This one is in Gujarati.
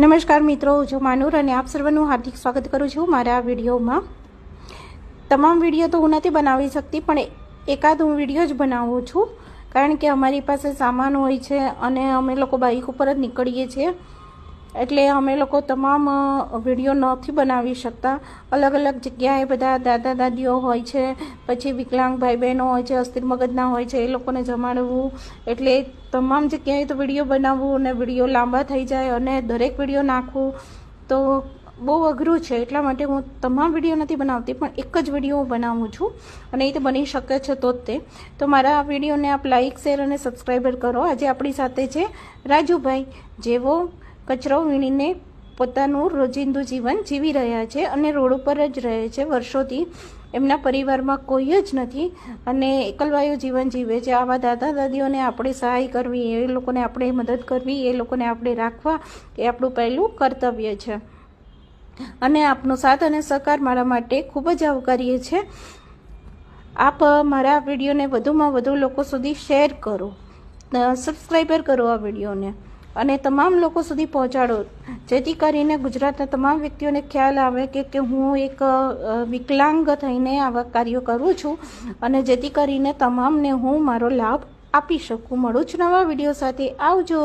નમસ્કાર મિત્રો, હું છું માનુર અને આપ સર્વનું હાર્દિક સ્વાગત કરું છું મારા આ વિડીયોમાં. તમામ વીડિયો તો હું નથી બનાવી શકતી, પણ એકાદ હું વીડિયો જ બનાવું છું. કારણ કે અમારી પાસે સામાન હોય છે અને અમે લોકો બાઇક ઉપર જ નીકળીએ છીએ. એટલે અમે લોકો તમામ વીડિયો નથી બનાવી શકતા. અલગ અલગ જગ્યાએ બધા દાદા દાદીઓ હોય છે, પછી વિકલાંગ ભાઈ બહેનો હોય છે, અસ્થિર મગજના હોય છે, એ લોકોને જમાડવું. એટલે તમામ જગ્યાએ તો વીડિયો બનાવવું અને વીડિયો લાંબા થઈ જાય અને દરેક વીડિયો નાખવું તો બહુ અઘરું છે. એટલા માટે હું તમામ વીડિયો નથી બનાવતી, પણ એક જ વીડિયો બનાવું છું. અને એ તો બની શકે છે તો જ તે. તો મારા વિડીયોને આપ લાઇક શેર અને સબસ્ક્રાઈબર કરો. આજે આપણી સાથે છે રાજુભાઈ. જેવો કચરો વીણીને પોતાનું રોજિંદુ જીવન જીવી રહ્યા છે અને રોડ ઉપર જ રહે છે. વર્ષોથી એમના પરિવારમાં કોઈ જ નથી અને એકલવાયું જીવન જીવે છે. આવા દાદા દાદીઓને આપણે સહાય કરવી, એ લોકોને આપણે મદદ કરવી, એ લોકોને આપણે રાખવા એ આપણું પહેલું કર્તવ્ય છે. અને આપનો સાથ અને સહકાર મારા માટે ખૂબ જ આવકાર્ય છે. આપ મારા વિડીયોને વધુમાં વધુ લોકો સુધી શેર કરો. સબસ્ક્રાઈબર કરો આ વિડીયોને. અને તમામ લોકો સુધી પહોંચાડો. જેથી કરીને ગુજરાતના તમામ વ્યક્તિઓને ખ્યાલ આવે કે કે હું એક વિકલાંગ થઈને આવા કાર્યો કરું છું અને જેથી કરીને તમામને હું મારો લાભ આપી શકું. મળું છું નવા વીડિયો સાથે. આવજો.